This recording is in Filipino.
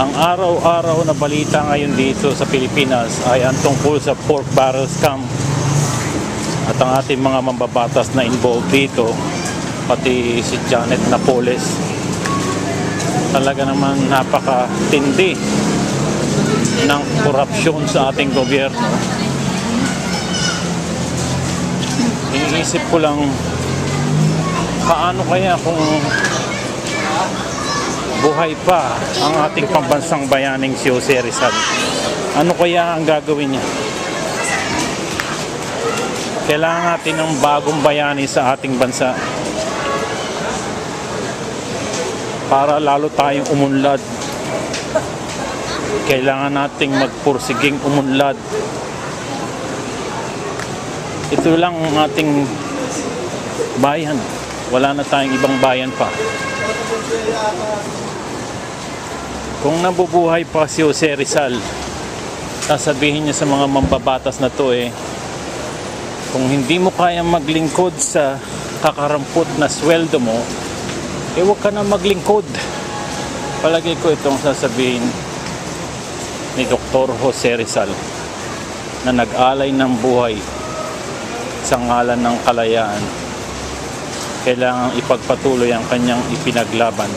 Ang araw-araw na balita ngayon dito sa Pilipinas ay ang tungkol sa pork barrel scam. At ang ating mga mambabatas na involved dito, pati si Janet Napoles, talaga naman napakatindi ng korupsyon sa ating gobyerno. Iniisip ko lang, paano kaya kung buhay pa ang ating pambansang bayaning si Jose Rizal. Ano kaya ang gagawin niya? Kailangan natin ng bagong bayani sa ating bansa para lalo tayong umunlad. Kailangan nating magpursiging umunlad. Ito lang ang ating bayan. Wala na tayong ibang bayan pa. Kung nabubuhay pa si Jose Rizal, sasabihin niya sa mga mambabatas na to eh, kung hindi mo kaya maglingkod sa kakarampot na sweldo mo, eh huwag ka na maglingkod. Palagi ko itong sasabihin ni Dr. Jose Rizal na nag-alay ng buhay sa ngalan ng kalayaan. Kailangang ipagpatuloy ang kanyang ipinaglaban